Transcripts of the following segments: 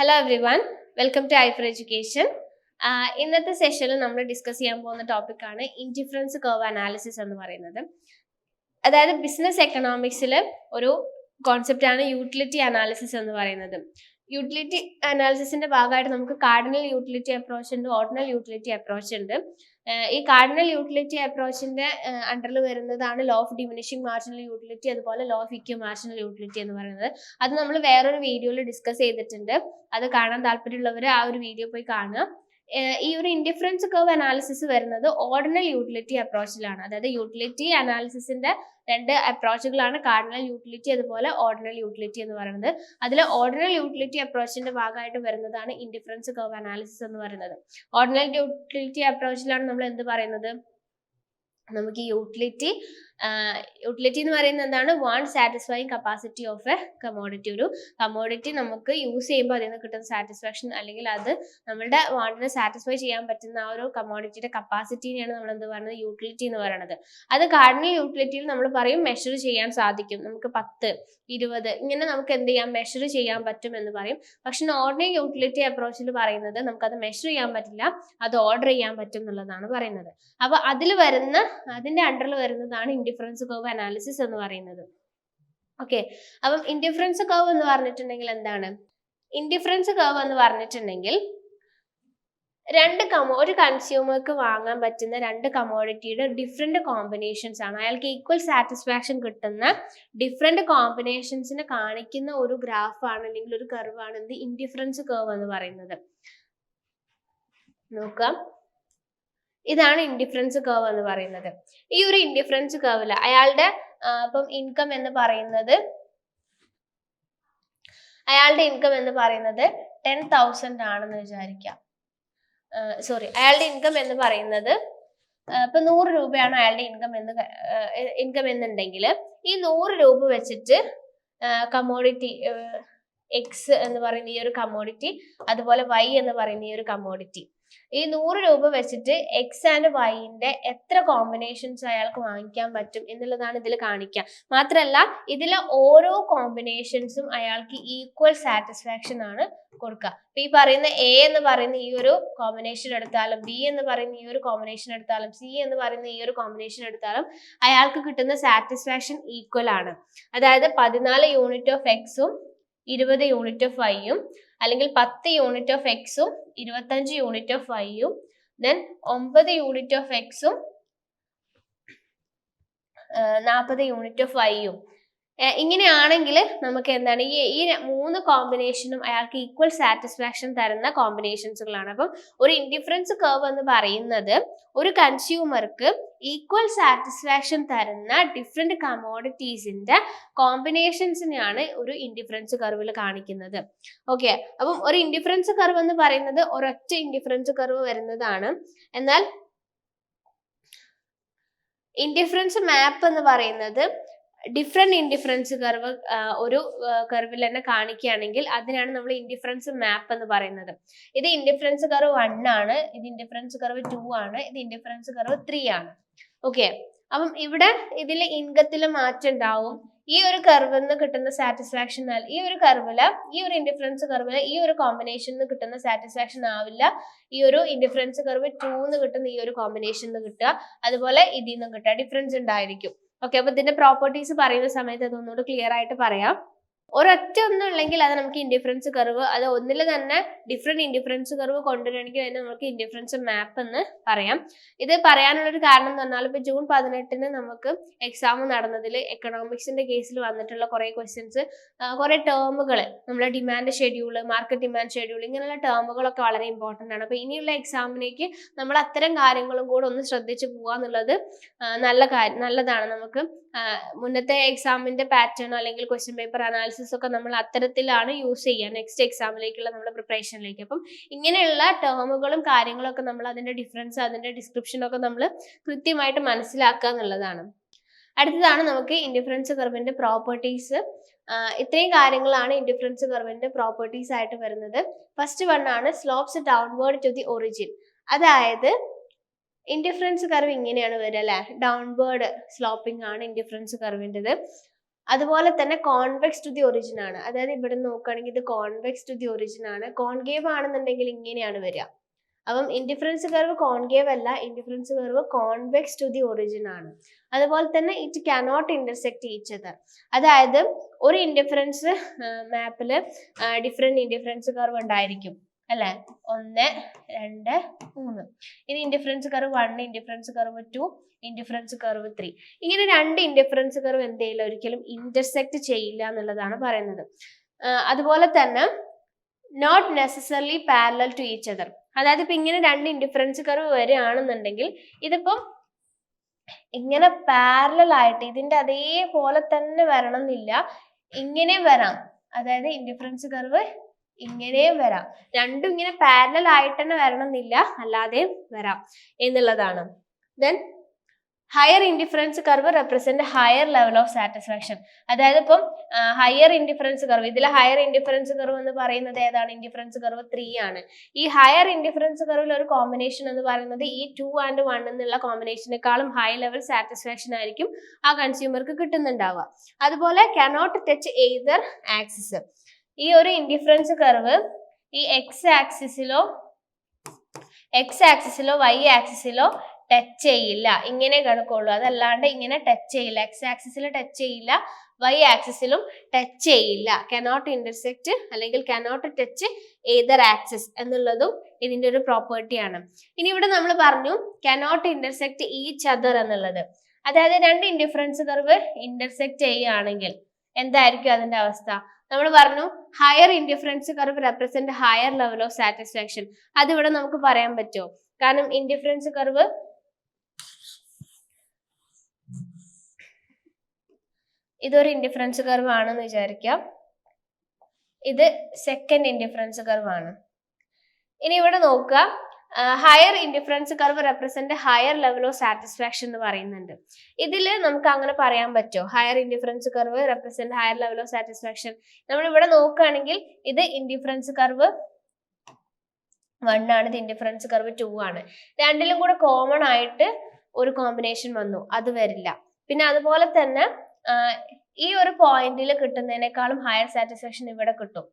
Hello everyone welcome to I four education ഇന്നത്തെ സെഷനിൽ നമ്മൾ ഡിസ്കസ് ചെയ്യാൻ പോകുന്ന ടോപ്പിക്കാണ് ഇൻഡിഫറൻസ് കർവ് അനാലിസിസ് എന്ന് പറയുന്നത്. അതായത് ബിസിനസ് എക്കണോമിക്സിൽ ഒരു കോൺസെപ്റ്റ് ആണ് യൂട്ടിലിറ്റി അനാലിസിസ് എന്ന് പറയുന്നത്. യൂട്ടിലിറ്റി അനാലിസിസിന്റെ ഭാഗമായിട്ട് നമുക്ക് കാർഡിനൽ യൂട്ടിലിറ്റി അപ്രോച്ച് ഉണ്ട് ഓർഡിനൽ യൂട്ടിലിറ്റി അപ്രോച്ച് ഉണ്ട്. ഈ കാർഡിനൽ യൂട്ടിലിറ്റി അപ്രോച്ചിന്റെ അണ്ടറിൽ വരുന്നതാണ് law of diminishing marginal utility അതുപോലെ law of equi marginal utility എന്ന് പറയുന്നത്. അത് നമ്മൾ വേറൊരു വീഡിയോയിൽ ഡിസ്കസ് ചെയ്തിട്ടുണ്ട്. അത് കാണാൻ താല്പര്യമുള്ളവർ ആ ഒരു വീഡിയോ പോയി കാണുക. ഈ ഒരു ഇൻഡിഫറൻസ് കർവ് അനാലിസിസ് വരുന്നത് ഓർഡിനൽ യൂട്ടിലിറ്റി അപ്രോച്ചിലാണ് അതായത് യൂട്ടിലിറ്റി അനാലിസിസിന്റെ രണ്ട് അപ്രോച്ചുകളാണ് കാർഡിനൽ യൂട്ടിലിറ്റി അതുപോലെ ഓർഡിനൽ യൂട്ടിലിറ്റി എന്ന് പറയുന്നത്. അതിൽ ഓർഡിനൽ യൂട്ടിലിറ്റി അപ്രോച്ചിന്റെ ഭാഗമായിട്ട് വരുന്നതാണ് ഇൻഡിഫറൻസ് കർവ് അനാലിസിസ് എന്ന് പറയുന്നത്. ഓർഡിനൽ യൂട്ടിലിറ്റി അപ്രോച്ചിലാണ് നമ്മൾ എന്ത് പറയുന്നത്? നമുക്ക് യൂട്ടിലിറ്റി യൂട്ടിലിറ്റി എന്ന് പറയുന്നത് എന്താണ്? One satisfying capacity of a commodity ഒരു കമോഡിറ്റി നമുക്ക് യൂസ് ചെയ്യുമ്പോൾ അതിൽ നിന്ന് കിട്ടുന്ന സാറ്റിസ്ഫാക്ഷൻ അല്ലെങ്കിൽ അത് നമ്മുടെ വാണ്ടിനെ സാറ്റിസ്ഫൈ ചെയ്യാൻ പറ്റുന്ന ആ ഒരു കമോഡിറ്റിയുടെ കപ്പാസിറ്റിനെയാണ് നമ്മൾ എന്ത് പറയുന്നത്? യൂട്ടിലിറ്റി എന്ന് പറയുന്നത്. അത് കാർഡിനൽ യൂട്ടിലിറ്റിയിൽ നമ്മൾ പറയും മെഷർ ചെയ്യാൻ സാധിക്കും. നമുക്ക് പത്ത് ഇരുപത് ഇങ്ങനെ നമുക്ക് എന്ത് ചെയ്യാം? മെഷർ ചെയ്യാൻ പറ്റും എന്ന് പറയും. പക്ഷെ ഓർഡിനറി യൂട്ടിലിറ്റി അപ്രോച്ചിൽ പറയുന്നത് നമുക്കത് മെഷർ ചെയ്യാൻ പറ്റില്ല. അത് ഓർഡർ ചെയ്യാൻ പറ്റും എന്നുള്ളതാണ് പറയുന്നത്. അപ്പൊ അതിൽ വരുന്ന അതിന്റെ അണ്ടറിൽ വരുന്നതാണ് ഇൻഡിഫറൻസ് കർവ് അനാലിസിസ് എന്ന് പറയുന്നത്. ഓക്കെ അപ്പം ഇൻഡിഫറൻസ് കർവ് എന്ന് പറഞ്ഞിട്ടുണ്ടെങ്കിൽ എന്താണ്? ഇൻഡിഫറൻസ് കർവ് എന്ന് പറഞ്ഞിട്ടുണ്ടെങ്കിൽ രണ്ട് കമോ ഒരു കൺസ്യൂമർക്ക് വാങ്ങാൻ പറ്റുന്ന രണ്ട് കമോഡിറ്റിയുടെ ഡിഫറെന്റ് കോമ്പിനേഷൻസ് ആണ്. അയാൾക്ക് ഈക്വൽ സാറ്റിസ്ഫാക്ഷൻ കിട്ടുന്ന ഡിഫറെന്റ് കോമ്പിനേഷൻസിനെ കാണിക്കുന്ന ഒരു ഗ്രാഫാണ് അല്ലെങ്കിൽ ഒരു കർവാണ് എന്ത്? ഇൻഡിഫറൻസ് കർവ് എന്ന് പറയുന്നത്. നോക്കാം. ഇതാണ് ഇൻഡിഫറൻസ് കർവ് എന്ന് പറയുന്നത്. ഈ ഒരു ഇൻഡിഫറൻസ് കർവിൽ അയാളുടെ ഇപ്പം ഇൻകം എന്ന് പറയുന്നത് അയാളുടെ ഇൻകം എന്ന് പറയുന്നത് ടെൻ തൗസൻഡ് ആണെന്ന് വിചാരിക്കാം. സോറി അയാളുടെ ഇൻകം എന്ന് പറയുന്നത് ഇപ്പൊ നൂറ് രൂപയാണ് അയാളുടെ ഇൻകം എന്ന് ഇൻകം എന്നുണ്ടെങ്കിൽ ഈ നൂറ് രൂപ വെച്ചിട്ട് കമോഡിറ്റി എക്സ് എന്ന് പറയുന്ന ഈ ഒരു കമോഡിറ്റി അതുപോലെ വൈ എന്ന് പറയുന്ന ഈ ഒരു കമോഡിറ്റി ഈ നൂറ് രൂപ വെച്ചിട്ട് എക്സ് ആൻഡ് വൈന്റെ എത്ര കോമ്പിനേഷൻസ് അയാൾക്ക് വാങ്ങിക്കാൻ പറ്റും എന്നുള്ളതാണ് ഇതിൽ കാണിക്കുക മാത്രമല്ല ഇതിലെ ഓരോ കോമ്പിനേഷൻസും അയാൾക്ക് ഈക്വൽ സാറ്റിസ്ഫാക്ഷൻ ആണ് കൊടുക്കുക ഇപ്പൊ ഈ പറയുന്ന എ എന്ന് പറയുന്ന ഈ ഒരു കോമ്പിനേഷൻ എടുത്താലും ബി എന്ന് പറയുന്ന ഈ ഒരു കോമ്പിനേഷൻ എടുത്താലും സി എന്ന് പറയുന്ന ഈ ഒരു കോമ്പിനേഷൻ എടുത്താലും അയാൾക്ക് കിട്ടുന്ന സാറ്റിസ്ഫാക്ഷൻ ഈക്വൽ ആണ്. അതായത് പതിനാല് യൂണിറ്റ് ഓഫ് എക്സും ഇരുപത് യൂണിറ്റ് ഓഫ് വൈയും അല്ലെങ്കിൽ പത്ത് യൂണിറ്റ് ഓഫ് എക്സും ഇരുപത്തഞ്ച് യൂണിറ്റ് ഓഫ് വൈയും ദെൻ ഒമ്പത് യൂണിറ്റ് ഓഫ് എക്സും നാൽപ്പത് യൂണിറ്റ് ഓഫ് വൈയും ഇങ്ങനെയാണെങ്കിൽ നമുക്ക് എന്താണ് ഈ ഈ മൂന്ന് കോമ്പിനേഷനും അയാൾക്ക് ഈക്വൽ സാറ്റിസ്ഫാക്ഷൻ തരുന്ന കോമ്പിനേഷൻസുകളാണ് അപ്പം ഒരു ഇൻഡിഫറൻസ് കർവ് എന്ന് പറയുന്നത് ഒരു കൺസ്യൂമർക്ക് ഈക്വൽ സാറ്റിസ്ഫാക്ഷൻ തരുന്ന ഡിഫറെന്റ് കമോഡിറ്റീസിന്റെ കോമ്പിനേഷൻസിനെയാണ് ഒരു ഇൻഡിഫറൻസ് കർവിൽ കാണിക്കുന്നത്. ഓക്കെ അപ്പം ഒരു ഇൻഡിഫറൻസ് കർവ് എന്ന് പറയുന്നത് ഒരൊറ്റ ഇൻഡിഫറൻസ് കർവ് വരുന്നതാണ്. എന്നാൽ ഇൻഡിഫറൻസ് മാപ്പ് എന്ന് പറയുന്നത് ഡിഫറെന്റ് ഇൻഡിഫറൻസ് കർവ് ഒരു കർവിൽ തന്നെ കാണിക്കുകയാണെങ്കിൽ അതിനാണ് നമ്മൾ ഇൻഡിഫറൻസ് മാപ്പ് എന്ന് പറയുന്നത്. ഇത് ഇൻഡിഫറൻസ് കർവ് വൺ ആണ് ഇത് ഇൻഡിഫറൻസ് കർവ് ടു ആണ് ഇത് ഇൻഡിഫറൻസ് കർവ് ത്രീ ആണ്. ഓക്കെ അപ്പം ഇവിടെ ഇതിൽ ഇൻകത്തിൽ മാറ്റം ഉണ്ടാവും. ഈ ഒരു കർവിൽ നിന്ന് കിട്ടുന്ന സാറ്റിസ്ഫാക്ഷൻ ഈ ഒരു കർവിൽ ഈ ഒരു ഇൻഡിഫറൻസ് കർവിൽ ഈ ഒരു കോമ്പിനേഷനിൽ കിട്ടുന്ന സാറ്റിസ്ഫാക്ഷൻ ആവില്ല. ഈ ഒരു ഇൻഡിഫറൻസ് കർവ് ടൂന്ന് കിട്ടുന്ന ഈ ഒരു കോമ്പിനേഷൻ കിട്ടുക. അതുപോലെ ഇതിൽ നിന്നും കിട്ടുക. ഡിഫറൻസ് ഉണ്ടായിരിക്കും. ഓക്കെ അപ്പൊ ഇതിന്റെ പ്രോപ്പർട്ടീസ് പറയുന്ന സമയത്ത് അതൊന്നുകൂടെ ക്ലിയർ ആയിട്ട് പറയാം. ഒരൊറ്റ ഒന്നും ഉണ്ടെങ്കിൽ അത് നമുക്ക് ഇൻഡിഫറൻസ് കർവ് അത് ഒന്നിൽ തന്നെ ഡിഫറെന്റ് ഇൻഡിഫറൻസ് കർവ് കൊണ്ടുവരണമെങ്കിൽ അതിന് നമുക്ക് ഇൻഡിഫറൻസ് മാപ്പ് എന്ന് പറയാം. ഇത് പറയാനുള്ള ഒരു കാരണം എന്ന് പറഞ്ഞാൽ ഇപ്പൊ ജൂൺ പതിനെട്ടിന് നമുക്ക് എക്സാം നടന്നതിൽ എക്കണോമിക്സിന്റെ കേസിൽ വന്നിട്ടുള്ള കുറേ ക്വസ്റ്റ്യൻസ് കുറേ ടേമുകൾ നമ്മളെ demand schedule market demand schedule ഇങ്ങനെയുള്ള ടേമുകളൊക്കെ വളരെ ഇമ്പോർട്ടന്റ് ആണ്. അപ്പൊ ഇനിയുള്ള എക്സാമിലേക്ക് നമ്മൾ അത്തരം കാര്യങ്ങളും കൂടെ ഒന്ന് ശ്രദ്ധിച്ചു പോവാന്നുള്ളത് ആ, നല്ല കാര്യം നല്ലതാണ് നമുക്ക്. മുന്നത്തെ എക്സാമിന്റെ പാറ്റേൺ അല്ലെങ്കിൽ ക്വസ്റ്റ്യൻ പേപ്പർ അനാലിസിസ് ഒക്കെ നമ്മൾ അത്തരത്തിലാണ് യൂസ് ചെയ്യുക. നെക്സ്റ്റ് എക്സാമിലേക്കുള്ള നമ്മുടെ പ്രിപ്പറേഷനിലേക്ക് അപ്പം ഇങ്ങനെയുള്ള ടേമുകളും കാര്യങ്ങളും ഒക്കെ നമ്മൾ അതിന്റെ ഡിഫറൻസ് അതിന്റെ ഡിസ്ക്രിപ്ഷനൊക്കെ നമ്മൾ കൃത്യമായിട്ട് മനസ്സിലാക്കുക എന്നുള്ളതാണ്. അടുത്തതാണ് നമുക്ക് ഇൻഡിഫറൻസ് കർവിന്റെ പ്രോപ്പർട്ടീസ് ഇത്രയും കാര്യങ്ങളാണ് ഇൻഡിഫറൻസ് കർവിന്റെ പ്രോപ്പർട്ടീസ് ആയിട്ട് വരുന്നത്. ഫസ്റ്റ് വൺ ആണ് slopes downward to the origin അതായത് ഇൻഡിഫറൻസ് കർവ് ഇങ്ങനെയാണ് വരിക അല്ലെ? ഡൗൺവേർഡ് സ്ലോപ്പിംഗ് ആണ് ഇൻഡിഫറൻസ് കർവിന്റെത് അതുപോലെ തന്നെ കോൺവെക്സ് ടു ദി ഒറിജിൻ ആണ്. അതായത് ഇവിടെ നോക്കുകയാണെങ്കിൽ ഇത് കോൺവെക്സ് ടു ദി ഒറിജിൻ ആണ്. കോൺകേവ് ആണെന്നുണ്ടെങ്കിൽ ഇങ്ങനെയാണ് വരിക. അപ്പം ഇൻഡിഫറൻസ് കർവ് കോൺകേവ് അല്ല indifference curve convex to the origin ആണ്. അതുപോലെ തന്നെ it cannot intersect each other അതായത് ഒരു ഇൻഡിഫറൻസ് മാപ്പിൽ ഡിഫറെന്റ് ഇൻഡിഫറൻസ് കർവ് ഉണ്ടായിരിക്കും. അല്ലെ? ഒന്ന് രണ്ട് മൂന്ന്. ഇനി indifference curve one indifference curve two indifference curve three ഇങ്ങനെ രണ്ട് ഇൻഡിഫറൻസ് കർവ് എന്ത് ചെയ്യില്ല? ഒരിക്കലും ഇന്റർസെക്ട് ചെയ്യില്ല എന്നുള്ളതാണ് പറയുന്നത്. അതുപോലെ തന്നെ not necessary parallel to each other അതായത് ഇപ്പൊ ഇങ്ങനെ രണ്ട് ഇൻഡിഫറൻസ് കർവ് വരികയാണെന്നുണ്ടെങ്കിൽ ഇതിപ്പം ഇങ്ങനെ പാരലൽ ആയിട്ട് ഇതിന്റെ അതേപോലെ തന്നെ വരണം എന്നില്ല ഇങ്ങനെ വരാം. അതായത് ഇൻഡിഫറൻസ് കർവ് ഇങ്ങനെയും വരാം. രണ്ടും ഇങ്ങനെ പാരലൽ ആയിട്ട് തന്നെ വരണം എന്നില്ല അല്ലാതെ വരാം എന്നുള്ളതാണ്. Then higher indifference curve represent higher level of satisfaction അതായത് ഇപ്പം ഹയർ ഇൻഡിഫറൻസ് കർവ് ഇതിലെ ഹയർ ഇൻഡിഫറൻസ് കർവ് എന്ന് പറയുന്നത് ഏതാണ്? ഇൻഡിഫറൻസ് കർവ് ത്രീ ആണ്. ഈ ഹയർ ഇൻഡിഫറൻസ് കർവിൽ ഒരു കോമ്പിനേഷൻ എന്ന് പറയുന്നത് ഈ ടു ആൻഡ് വൺ എന്നുള്ള കോമ്പിനേഷനേക്കാളും ഹൈ ലെവൽ സാറ്റിസ്ഫാക്ഷൻ ആയിരിക്കും ആ കൺസ്യൂമർക്ക് കിട്ടുന്നുണ്ടാവുക. അതുപോലെ കനോട്ട് ടച്ച് എയ്തർ ആക്സിസ് ഈ ഒരു ഇൻഡിഫറൻസ് കർവ് ഈ എക്സ് ആക്സിസിലോ എക്സ് ആക്സിസിലോ വൈ ആക്സിസിലോ ടച്ച് ചെയ്യില്ല. ഇങ്ങനെ കിടക്കുള്ളൂ. അതല്ലാണ്ട് ഇങ്ങനെ ടച്ച് ചെയ്യില്ല. എക്സ് ആക്സിസിൽ ടച്ച് ചെയ്യില്ല. വൈ ആക്സിസിലും ടച്ച് ചെയ്യില്ല. കനോട്ട് ഇന്റർസെക്റ്റ് അല്ലെങ്കിൽ കനോട്ട് ടച്ച് ഏതർ ആക്സിസ് എന്നുള്ളതും ഇതിന്റെ ഒരു പ്രോപ്പർട്ടിയാണ് ഇനി ഇവിടെ നമ്മൾ പറഞ്ഞു കനോട്ട് ഇന്റർസെക്റ്റ് ഈ ചതർ എന്നുള്ളത്. അതായത് രണ്ട് ഇൻഡിഫറൻസ് കർവ് ഇന്റർസെക്റ്റ് ചെയ്യുകയാണെങ്കിൽ എന്തായിരിക്കും അതിന്റെ അവസ്ഥ? നമ്മൾ പറഞ്ഞു higher indifference curve represent higher level of satisfaction അതിവിടെ നമുക്ക് പറയാൻ പറ്റുമോ? കാരണം ഇൻഡിഫറൻസ് കർവ് ഇതൊരു ഇൻഡിഫറൻസ് കർവ് ആണെന്ന് വിചാരിക്കാം. ഇത് സെക്കൻഡ് ഇൻഡിഫറൻസ് കർവ് ആണ്. ഇനി ഇവിടെ നോക്കുക. Higher indifference curve represent higher level of satisfaction എന്ന് പറയുന്നുണ്ട്. ഇതിൽ നമുക്ക് അങ്ങനെ പറയാൻ പറ്റുമോ higher indifference curve represent higher level of satisfaction നമ്മൾ ഇവിടെ നോക്കുകയാണെങ്കിൽ ഇത് ഇൻഡിഫറൻസ് കർവ് വൺ ആണ് ഇത് ഇൻഡിഫറൻസ് കർവ് ടു ആണ്. രണ്ടിലും കൂടെ കോമൺ ആയിട്ട് ഒരു കോമ്പിനേഷൻ വന്നു അത് വരില്ല. പിന്നെ അതുപോലെ തന്നെ ഈ ഒരു പോയിന്റിൽ കിട്ടുന്നതിനേക്കാളും ഹയർ സാറ്റിസ്ഫാക്ഷൻ ഇവിടെ കിട്ടും.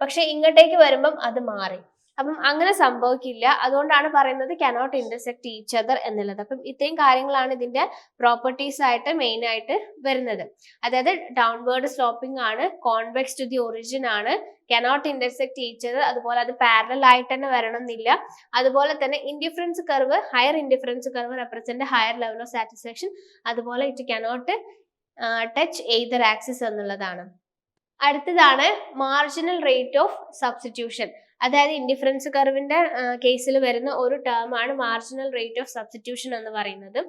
പക്ഷെ ഇങ്ങോട്ടേക്ക് വരുമ്പം അത് മാറി. അപ്പം അങ്ങനെ സംഭവിക്കില്ല. അതുകൊണ്ടാണ് പറയുന്നത് കനോട്ട് ഇന്റർസെക്ട് ഈച്ച് അതർ എന്നുള്ളത്. അപ്പം ഇത്രയും കാര്യങ്ങളാണ് ഇതിന്റെ പ്രോപ്പർട്ടീസ് ആയിട്ട് മെയിൻ ആയിട്ട് വരുന്നത്. അതായത് ഡൗൺവേർഡ് സ്ലോപ്പിംഗ് ആണ് കോൺവെക്സ് ടു ദി ഒറിജിൻ ആണ് കനോട്ട് ഇന്റർസെക്ട് ഈച്ച് അതർ അതുപോലെ അത് പാരലൽ ആയിട്ട് തന്നെ വരണം എന്നില്ല അതുപോലെ തന്നെ indifference curve higher indifference curve represent higher level of satisfaction അതുപോലെ it cannot touch either axis എന്നുള്ളതാണ്. അടുത്തതാണ് മാർജിനൽ റേറ്റ് ഓഫ് സബ്സ്റ്റിറ്റ്യൂഷൻ അതായത് ഇൻഡിഫറൻസ് കർവിന്റെ കേസിൽ വരുന്ന ഒരു ടേം ആണ് മാർജിനൽ റേറ്റ് ഓഫ് സബ്സ്റ്റിറ്റ്യൂഷൻ എന്ന് പറയുന്നത്.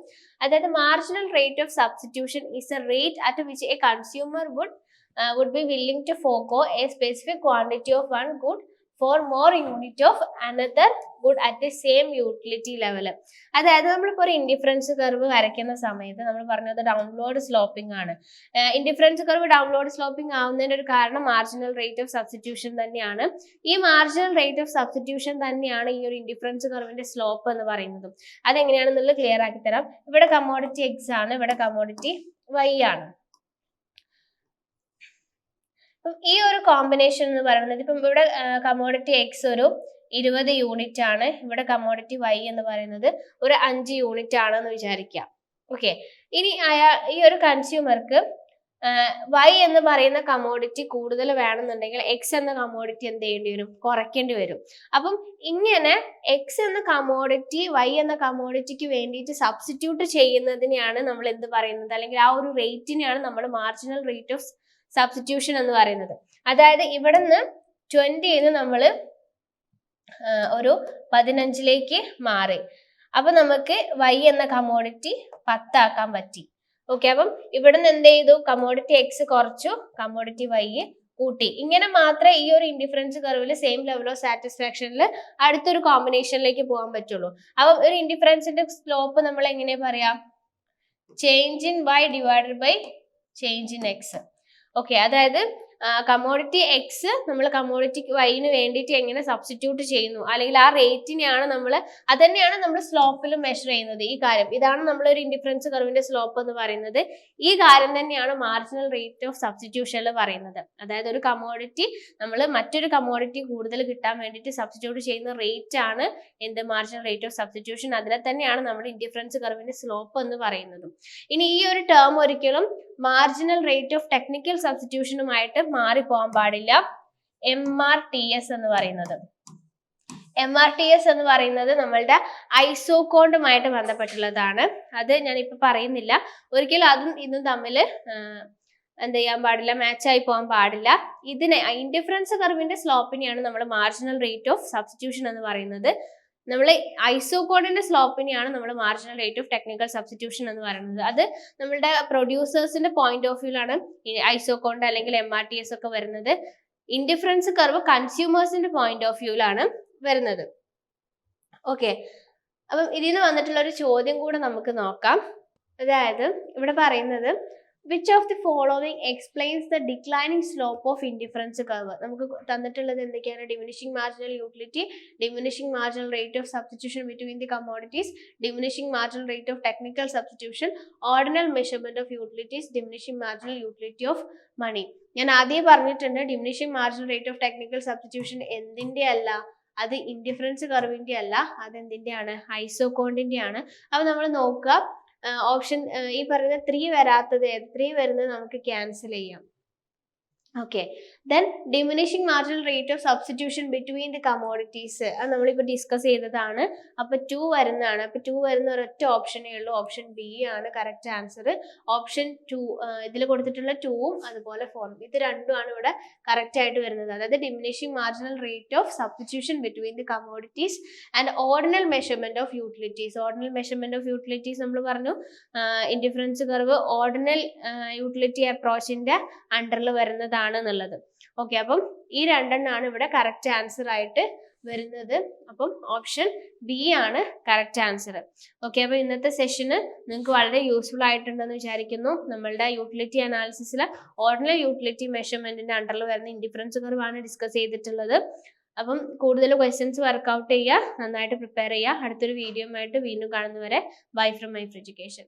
അതായത് marginal rate of substitution is a rate at which a consumer would would be willing to forgo a specific quantity of one good for more unit of another good at the same utility level അതായത് നമ്മളിപ്പോൾ ഒരു indifference curve വരയ്ക്കുന്ന സമയത്ത് നമ്മൾ പറഞ്ഞത് downward sloping ആണ്. Indifference curve downward sloping ആവുന്നതിന്റെ ഒരു കാരണം മാർജിനൽ റേറ്റ് ഓഫ് സബ്സ്റ്റിറ്റ്യൂഷൻ തന്നെയാണ്. ഈ മാർജിനൽ റേറ്റ് ഓഫ് സബ്സ്റ്റിറ്റ്യൂഷൻ തന്നെയാണ് ഈ ഒരു ഇൻഡിഫറൻസ് കർവിന്റെ സ്ലോപ്പ് എന്ന് പറയുന്നത്. അതെങ്ങനെയാണെന്നുള്ളത് ക്ലിയർ ആക്കി തരാം. ഇവിടെ കമോഡിറ്റി എക്സ് ആണ് ഇവിടെ കമോഡിറ്റി വൈ ആണ്. അപ്പം ഈ ഒരു കോമ്പിനേഷൻ എന്ന് പറയുന്നത് ഇപ്പം ഇവിടെ കമോഡിറ്റി എക്സ് ഒരു ഇരുപത് യൂണിറ്റ് ആണ്. ഇവിടെ കമോഡിറ്റി വൈ എന്ന് പറയുന്നത് ഒരു അഞ്ച് യൂണിറ്റ് ആണെന്ന് വിചാരിക്കാം ഓക്കെ ഇനി അയാൾ ഈ ഒരു കൺസ്യൂമർക്ക് വൈ എന്ന് പറയുന്ന കമോഡിറ്റി കൂടുതൽ വേണമെന്നുണ്ടെങ്കിൽ എക്സ് എന്ന കമോഡിറ്റി എന്ത് ചെയ്യേണ്ടി വരും? കുറയ്ക്കേണ്ടി വരും. അപ്പം ഇങ്ങനെ എക്സ് എന്ന കമോഡിറ്റി വൈ എന്ന കമോഡിറ്റിക്ക് വേണ്ടിയിട്ട് സബ്സ്റ്റിറ്റ്യൂട്ട് ചെയ്യുന്നതിനെയാണ് നമ്മൾ എന്ത് പറയുന്നത്? അല്ലെങ്കിൽ ആ ഒരു റേറ്റിനെയാണ് നമ്മൾ മാർജിനൽ റേറ്റ് ഓഫ് സബ്സ്റ്റിറ്റ്യൂഷൻ എന്ന് പറയുന്നത്. അതായത് ഇവിടെ നിന്ന് ട്വന്റിന്ന് നമ്മൾ ഒരു പതിനഞ്ചിലേക്ക് മാറി. അപ്പൊ നമുക്ക് വൈ എന്ന കമോഡിറ്റി പത്താക്കാൻ പറ്റി. ഓക്കെ അപ്പം ഇവിടുന്ന് എന്ത് ചെയ്തു? കമോഡിറ്റി എക്സ് കുറച്ചു കമോഡിറ്റി വൈ കൂട്ടി. ഇങ്ങനെ മാത്രമേ ഈ ഒരു ഇൻഡിഫറൻസ് കർവിൽ സെയിം ലെവൽ ഓഫ് സാറ്റിസ്ഫാക്ഷനിൽ അടുത്തൊരു കോമ്പിനേഷനിലേക്ക് പോകാൻ പറ്റുള്ളൂ. അപ്പം ഒരു ഇൻഡിഫറൻസിന്റെ സ്ലോപ്പ് നമ്മൾ എങ്ങനെ പറയാ? Change in Y divided by change in X okay അതായത് കമോഡിറ്റി എക്സ് നമ്മൾ കമോഡിറ്റി വൈന് വേണ്ടിയിട്ട് എങ്ങനെ സബ്സ്റ്റിറ്റ്യൂട്ട് ചെയ്യുന്നു? അല്ലെങ്കിൽ ആ റേറ്റിനെയാണ് നമ്മൾ അത് തന്നെയാണ് നമ്മൾ സ്ലോപ്പിൽ മെഷർ ചെയ്യുന്നത്. ഈ കാര്യം. ഇതാണ് നമ്മളൊരു ഇൻഡിഫറൻസ് കർവിന്റെ സ്ലോപ്പ് എന്ന് പറയുന്നത്. ഈ കാര്യം തന്നെയാണ് മാർജിനൽ റേറ്റ് ഓഫ് സബ്സ്റ്റിറ്റ്യൂഷനിൽ പറയുന്നത്. അതായത് ഒരു കമോഡിറ്റി നമ്മൾ മറ്റൊരു കമോഡിറ്റി കൂടുതൽ കിട്ടാൻ വേണ്ടിയിട്ട് സബ്സ്റ്റിറ്റ്യൂട്ട് ചെയ്യുന്ന റേറ്റ് ആണ് എന്ത്? മാർജിനൽ റേറ്റ് ഓഫ് സബ്സ്റ്റിറ്റ്യൂഷൻ അതിനെ തന്നെയാണ് നമ്മൾ ഇൻഡിഫറൻസ് കർവിന്റെ സ്ലോപ്പ് എന്ന് പറയുന്നത്. ഇനി ഈ ഒരു ടേം ഒരിക്കലും മാർജിനൽ റേറ്റ് ഓഫ് ടെക്നിക്കൽ സബ്സ്റ്റിറ്റ്യൂഷനുമായിട്ട് മാറിപ്പോകാൻ പാടില്ല. എം ആർ ടി എസ് എന്ന് പറയുന്നത്. എം ആർ ടി എസ് എന്ന് പറയുന്നത് നമ്മളുടെ ഐസോകോണ്ടുമായിട്ട് ബന്ധപ്പെട്ടുള്ളതാണ്. അത് ഞാൻ ഞാനിപ്പോൾ പറയുന്നില്ല. ഒരിക്കലും അതും ഇതും തമ്മിൽ എന്ത് ചെയ്യാൻ പാടില്ല മാച്ച് ആയി പോകാൻ പാടില്ല. ഇതിനെ ഇൻഡിഫറൻസ് കർവിന്റെ സ്ലോപ്പിനെയാണ് നമ്മൾ മാർജിനൽ റേറ്റ് ഓഫ് സബ്സ്റ്റിറ്റ്യൂഷൻ എന്ന് പറയുന്നത്. നമ്മൾ ഐസോകോഡിന്റെ സ്ലോപ്പിനെയാണ് നമ്മൾ marginal rate of technical substitution എന്ന് പറയുന്നത്. അത് നമ്മളുടെ പ്രൊഡ്യൂസേഴ്സിന്റെ പോയിന്റ് ഓഫ് വ്യൂലാണ് ഐസോകോണ്ട് അല്ലെങ്കിൽ എം ആർ ടി എസ് ഒക്കെ വരുന്നത്. ഇൻഡിഫറൻസ് കർവ് കൺസ്യൂമേഴ്സിന്റെ പോയിന്റ് ഓഫ് വ്യൂലാണ് വരുന്നത്. ഓക്കെ അപ്പം ഇതിൽ നിന്ന് വന്നിട്ടുള്ള ഒരു ചോദ്യം കൂടെ നമുക്ക് നോക്കാം. അതായത് ഇവിടെ പറയുന്നത് which of the following explains the declining slope of indifference curve നമുക്ക് തന്നിട്ടുള്ളത് എന്തൊക്കെയാണ്? Diminishing marginal utility diminishing marginal rate of substitution between the commodities diminishing marginal rate of technical substitution ordinal measurement of utilities diminishing marginal utility of money ഞാൻ ആദ്യം പറഞ്ഞിട്ടുണ്ട് diminishing marginal rate of technical substitution എന്തിന്റെ അല്ല? അത് indifference കർവിന്റെ അല്ല. അത് എന്തിന്റെയാണ് ഐസോകോണ്ടിന്റെ ആണ്. അപ്പൊ നമ്മൾ നോക്കുക. ഓപ്ഷൻ ഈ പറയുന്ന ത്രീ വരാത്തത് ത്രീ വരുന്നത് നമുക്ക് ക്യാൻസൽ ചെയ്യാം. Okay then diminishing marginal rate of substitution between the commodities അത് നമ്മളിപ്പോൾ ഡിസ്കസ് ചെയ്തതാണ്. അപ്പൊ ടു വരുന്നതാണ്. അപ്പൊ ടു വരുന്ന ഒരൊറ്റ ഓപ്ഷനേ ഉള്ളൂ. ഓപ്ഷൻ ബി ആണ് കറക്റ്റ് ആൻസർ ഓപ്ഷൻ ടു ഇതിൽ കൊടുത്തിട്ടുള്ള ടൂവും അതുപോലെ ഫോറും ഇത് രണ്ടുമാണ് ഇവിടെ കറക്റ്റ് ആയിട്ട് വരുന്നത്. അതായത് diminishing marginal rate of substitution between the commodities and ordinal measurement of utilities ordinal measurement of utilities നമ്മൾ പറഞ്ഞു ഇൻഡിഫറൻസ് കർവ് ഓർഡിനൽ യൂട്ടിലിറ്റി അപ്രോച്ചിന്റെ അണ്ടറിൽ വരുന്നതാണ്. എന്നുള്ളത്. ഓക്കെ അപ്പം ഈ രണ്ടെണ്ണമാണ് ഇവിടെ കറക്റ്റ് ആൻസർ ആയിട്ട് വരുന്നത്. അപ്പം ഓപ്ഷൻ ബി ആണ് കറക്റ്റ് ആൻസർ ഓക്കെ അപ്പോൾ ഇന്നത്തെ സെഷന് നിങ്ങൾക്ക് വളരെ യൂസ്ഫുൾ ആയിട്ടുണ്ടെന്ന് വിചാരിക്കുന്നു. നമ്മളുടെ യൂട്ടിലിറ്റി അനാലിസിസിൽ ഓർഡിനൽ യൂട്ടിലിറ്റി മെഷർമെന്റിന്റെ അണ്ടറിൽ വരുന്ന ഇൻഡിഫറൻസ് കുറവാണ് ഡിസ്കസ് ചെയ്തിട്ടുള്ളത്. അപ്പം കൂടുതൽ ക്വസ്റ്റ്യൻസ് വർക്കൗട്ട് ചെയ്യുക. നന്നായിട്ട് പ്രിപ്പയർ ചെയ്യുക. അടുത്തൊരു വീഡിയോ ആയിട്ട് വീണ്ടും കാണുന്നവരെ ബൈ ഫ്രം മൈ എഡ്യൂക്കേഷൻ